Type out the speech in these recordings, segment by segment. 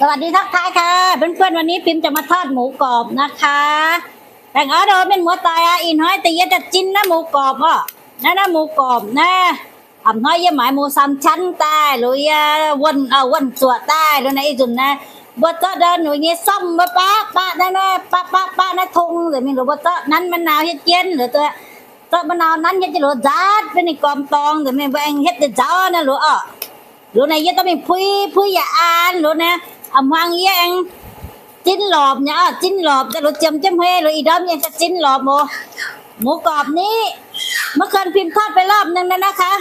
สวัสดีทักทายค่ะเพื่อนๆวันนี้พิมพ์จะมาทอดหมูกรอบนะคะแต่งออเดเป็นหมูตายอะอินห้อยแต่ยจะจิ้นนะหมูกรอบอะนั่นนะหมูกรอบนะอ่ำน้อยยี่หมายหมูสามชั้นใต้หรืออะวันเอ่อวันสัวใต้หรือในจุนนะบัตเดินหนูนี่ซ่อมบะปะปะนั่นนะปะปะปะนะทงหรือมีหรือบัตนั้นมะนาวเฮ็ดเย็นหรือตัวตัวมะนาวนั้นเฮ็ดจะหรือจัดเป็นในกอมตองหรือมีแบงเฮ็ดจะจ้านะหรืออะหรู้ này giờ tao mình phui phui dạ an รู้องยี่เองจิ้นหลอบเนี่ยอะจิ้นหลอบจะ รู้จำจำเฮหรืออีดอมยังจะจิ้นหลอบโมหมูกรอบนี้ เมื่อคืนพิมพ์ทอดไปรอบนึงแล้วนะคะ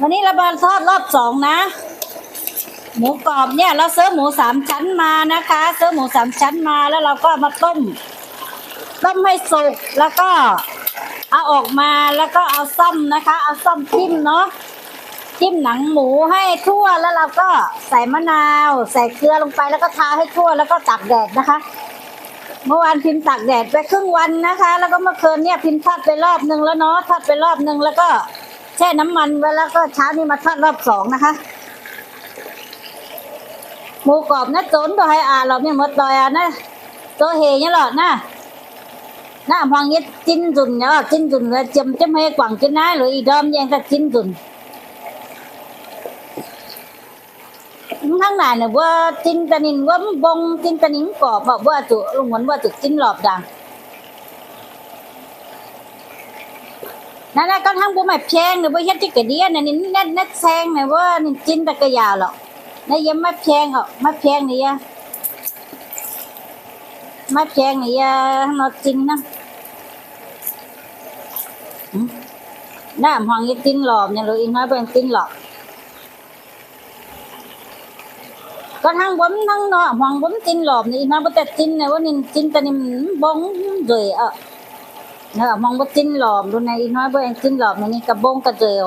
วันนี้เรามาทอดรอบสองนะ หมูกรอบเนี่ย เราซื้อหมูสามชั้นมานะคะ ซื้อหมูสามชั้นมาแล้วเราก็มาต้มต้มให้สุกแล้วก็เอาออกมาแล้วก็เอาซ่อมนะคะ เอาซ่อมจิ้มเนาะ จิ้มหนังหมูให้ทั่วแล้วเราก็ใส่มะนาว ใส่เกลือลงไปแล้วก็ทาให้ทั่วแล้วก็ตากแดดนะคะ เมื่อวานพิมพ์ตากแดดไปครึ่งวันนะคะ แล้วก็เมื่อคืนเนี่ยพิมพ์ทอดไปรอบนึงแล้วเนาะทอดไปรอบนึงแล้วก็แช่น้ำมันไว้แล้วก็เช้านี้มาทอดรอบสองนะคะหมูกรอบนะโจนตัวให้อ่านเราเนี่ยหมดตอยอะนะตัวเฮเนี่ยหรอนะน้าพอง nhất chín dùn nhá chín dùn là chấm chấm hay quảng cái nái rồi y đom vậy ta chín dùn ทั้งหลายเนี่ยว่าจินตะนินว่าบงจินตะนินกอบแบบว่าจุลงเหมือนว่าจุจินหลอบดังนั่นแหละก็ทั้งบุ้มแบบแพงเนี่ยว่าเฮ็ดที่กระเดียนะนี่นัดนัดแซงเนี่ยว่านี่จินตะกะยาวหรอกนี่ยังไม่แพงหรอกไม่แพงนี่ยะไม่แพงนี่ยะนอจริงนะน้าห้องยี่จินหลอบเนี่ยหรืออีน้อยเป็นจินหลอบ ก็ทั้งผมทั้งนอหวังผมจินหลอบนี่มาบ่แต่จินเนะว่านี่จินตะนี่บงเลยเออะนะมองว่าจินหลอบดูในอีน้อยเพื่เองจินหลอบนี่กระบงกระเจียว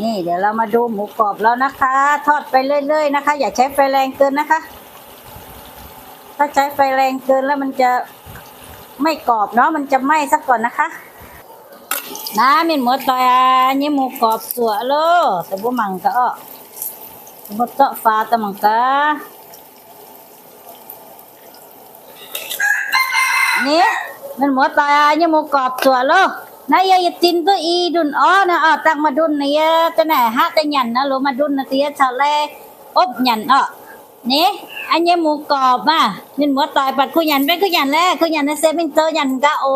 นี่เดี๋ยวเรามาดูหมูกรอบแล้วนะคะ ทอดไปเรื่อยๆนะคะ อย่าใช้ไฟแรงเกินนะคะ ถ้าใช้ไฟแรงเกินแล้วมันจะไม่กรอบเนาะมันจะไหม้ซะก่อนนะคะ น้ามันหมดไปอะนี่หมูกรอบสวยลูแต่บ่มังก็อ้อบ่ตะฟ้าตะมังกะนี่มันหมดไปอะนี่หมูกรอบสวยลูน้ายายจินตัวอีดุนอ้อนะอ้อตักมาดุนนี่ตะไหนฮะตะหยันนะโลมาดุนนะเตียชาวแลอบหยันอ้อนี่อันนี้หมูกรอบอะนี่หมูตอยปัดคุยหยันไปคุยหยันแล้วคุยหยันนะเซมิงเตอร์หยันกะโอ